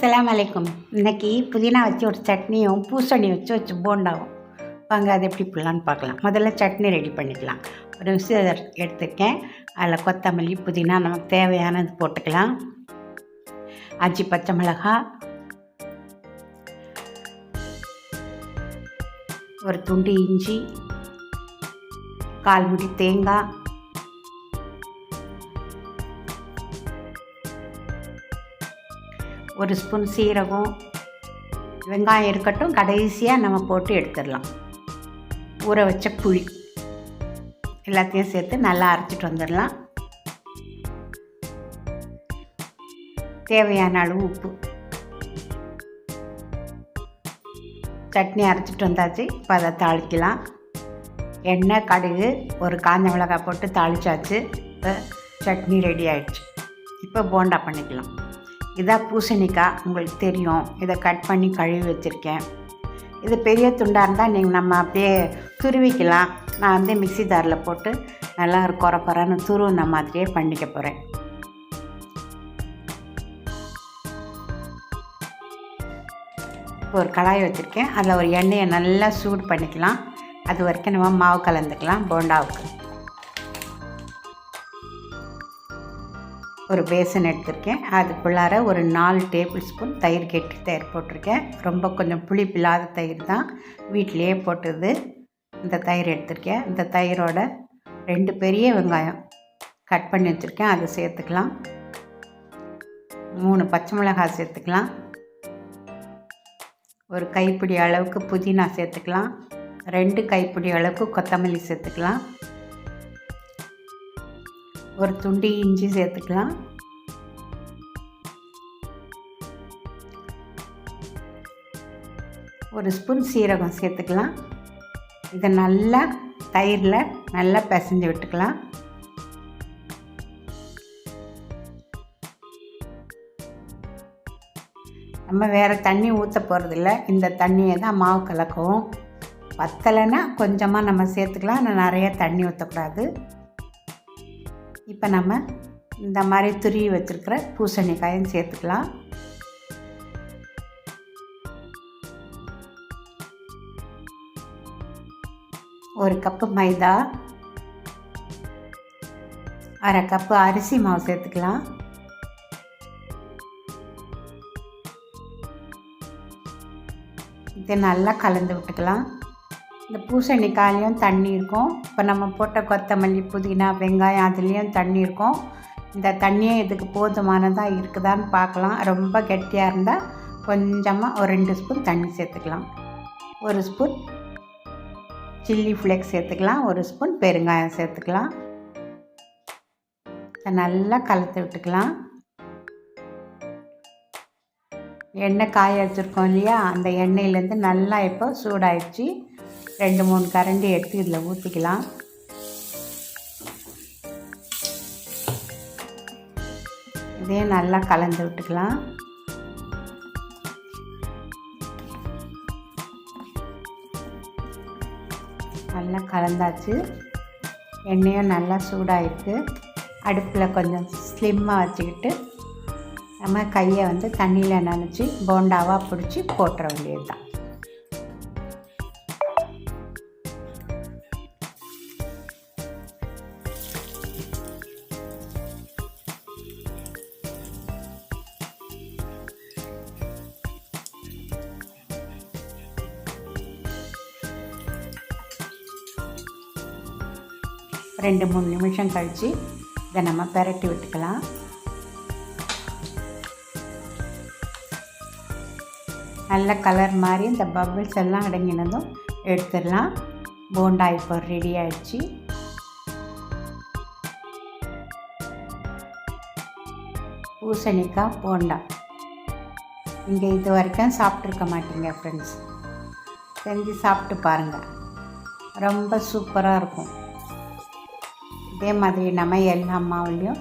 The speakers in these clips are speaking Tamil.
அஸ்லாம் அலைக்கும் இன்னைக்கு புதினா வச்சு ஒரு சட்னியும் பூசணி வச்சு வச்சு போண்டாவும். வாங்க அது எப்படி பண்ணலான்னு பார்க்கலாம். முதல்ல சட்னி ரெடி பண்ணிக்கலாம். ஒரு விஷயம் எடுத்துருக்கேன். அதில் கொத்தமல்லி புதினா நமக்கு தேவையானது போட்டுக்கலாம். அஞ்சு பச்சை மிளகாய் ஒரு துண்டு இஞ்சி. கால் முடி தேங்காய். ஒரு ஸ்பூன் சீரகம் வெங்காயம் இருக்கட்டும் கடைசியாக நம்ம போட்டு எடுத்துடலாம். ஊற வச்ச புளி. எல்லாத்தையும் சேர்த்து நல்லா அரைச்சிட்டு வந்துடலாம். தேவையான அளவு உப்பு. சட்னி அரைச்சிட்டு வந்தாச்சு இப்போ அதை தாளிக்கலாம். எண்ணெய் கடுகு ஒரு காஞ்ச மிளகாய் போட்டு தாளிச்சாச்சு இப்போ சட்னி ரெடி ஆயிடுச்சு. இப்போ போண்டா பண்ணிக்கலாம். இதான் பூசணிக்காய் உங்களுக்கு தெரியும். இதை கட் பண்ணி கழுவி வச்சுருக்கேன். இது பெரிய துண்டாக இருந்தால் நீங்கள் நம்ம அப்படியே துருவிக்கலாம். நான் வந்து மிக்சி தாரில் போட்டு நல்லா ஒரு குறை துருவின மாதிரியே பண்ணிக்க போகிறேன் ஒரு கடாய் வச்சுருக்கேன். அதில் ஒரு எண்ணெயை நல்லா சூடு பண்ணிக்கலாம். அது வரைக்கும் நம்ம மாவு கலந்துக்கலாம். போண்டாவுக்கு. ஒரு பேசன் எடுத்திருக்கேன். அதுக்குள்ளார ஒரு நாலு டேபிள் ஸ்பூன் தயிர் கெட்டி தயிர் போட்டிருக்கேன். ரொம்ப கொஞ்சம் புளிப்பில்லாத தயிர் தான். வீட்டிலையே போட்டது இந்த தயிர் எடுத்திருக்கேன். இந்த தயிரோட ரெண்டு பெரிய வெங்காயம் கட் பண்ணி வச்சுருக்கேன். அதை சேர்த்துக்கலாம். மூணு பச்சை மிளகாய் சேர்த்துக்கலாம். ஒரு கைப்பிடி அளவுக்கு புதினா சேர்த்துக்கலாம். ரெண்டு கைப்பிடி அளவுக்கு கொத்தமல்லி சேர்த்துக்கலாம். ஒரு துண்டி இஞ்சி சேர்த்துக்கலாம். ஒரு ஸ்பூன் சீரகம் சேர்த்துக்கலாம். இதை நல்லா தயிரில் நல்லா பிசைஞ்சு விட்டுக்கலாம். நம்ம வேறு தண்ணி ஊற்ற போகிறதில்ல இந்த தண்ணியை தான் மாவு கலக்கும் பத்தலைன்னா கொஞ்சமாக நம்ம சேர்த்துக்கலாம். ஆனால் நிறைய தண்ணி ஊற்றக்கூடாது இப்போ நம்ம இந்த மாதிரி துருவி வச்சுருக்கிற பூசணிக்காயும் சேர்த்துக்கலாம். ஒரு கப்பு மைதா அரை கப்பு அரிசி மாவு சேர்த்துக்கலாம். இதை நல்லா கலந்து விட்டுக்கலாம். இந்த பூசணிக்காயிலையும் தண்ணி இருக்கும். இப்போ நம்ம போட்ட கொத்தமல்லி புதினா வெங்காயம் அதுலேயும் தண்ணி இருக்கும். இந்த தண்ணியே இதுக்கு போதுமானதாக இருக்குதான்னு பார்க்கலாம் ரொம்ப கெட்டியாக இருந்தால் கொஞ்சமாக ஒரு ரெண்டு ஸ்பூன் தண்ணி சேர்த்துக்கலாம். ஒரு ஸ்பூன் சில்லி ஃப்ளேக்ஸ் சேர்த்துக்கலாம். ஒரு ஸ்பூன் பெருங்காயம் சேர்த்துக்கலாம். நல்லா கலத்து விட்டுக்கலாம். எண்ணெய் காய வச்சுருக்கோம் இல்லையா? அந்த எண்ணெயிலேருந்து நல்லா இப்போ சூடாயிடுச்சு. ரெண்டு மூணு கரண்டி எடுத்து இதில் ஊற்றிக்கலாம் இதே நல்லா கலந்து விட்டுக்கலாம். நல்லா கலந்தாச்சு. எண்ணெயும் நல்லா சூடாகிருக்கு அடுப்பில் கொஞ்சம் ஸ்லிம்மாக வச்சுக்கிட்டு நம்ம கையை வந்து தண்ணியில் நினச்சி போண்டாவாக பிடிச்சி போட்டுற வேண்டியது தான் ரெண்டு மூணு நிமிஷம் கழித்து இதை நம்ம பெரட்டி விட்டுக்கலாம். நல்ல கலர் மாதிரி இந்த பபிள்ஸ் எல்லாம் அடங்கினதும் எடுத்துடலாம். போண்டா இப்போ ரெடி ஆயிடுச்சு. பூசணிக்காய் போண்டா. இங்கே இது வரைக்கும் சாப்பிட்ருக்க மாட்டீங்க ஃப்ரெண்ட்ஸ் செஞ்சு சாப்பிட்டு பாருங்கள் ரொம்ப சூப்பராக இருக்கும். இதே மாதிரி நம்ம எல்லா மாவுலேயும்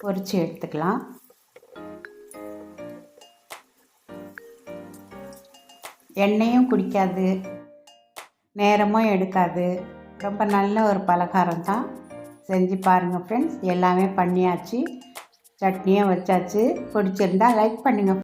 பொரித்து எடுத்துக்கலாம். எண்ணெயும் குடிக்காது நேரமும் எடுக்காது. ரொம்ப நல்ல ஒரு பலகாரம் தான். செஞ்சு பாருங்கள் ஃப்ரெண்ட்ஸ் எல்லாமே பண்ணியாச்சு. சட்னியும் வச்சாச்சு. பிடிச்சிருந்தா லைக் பண்ணுங்கள்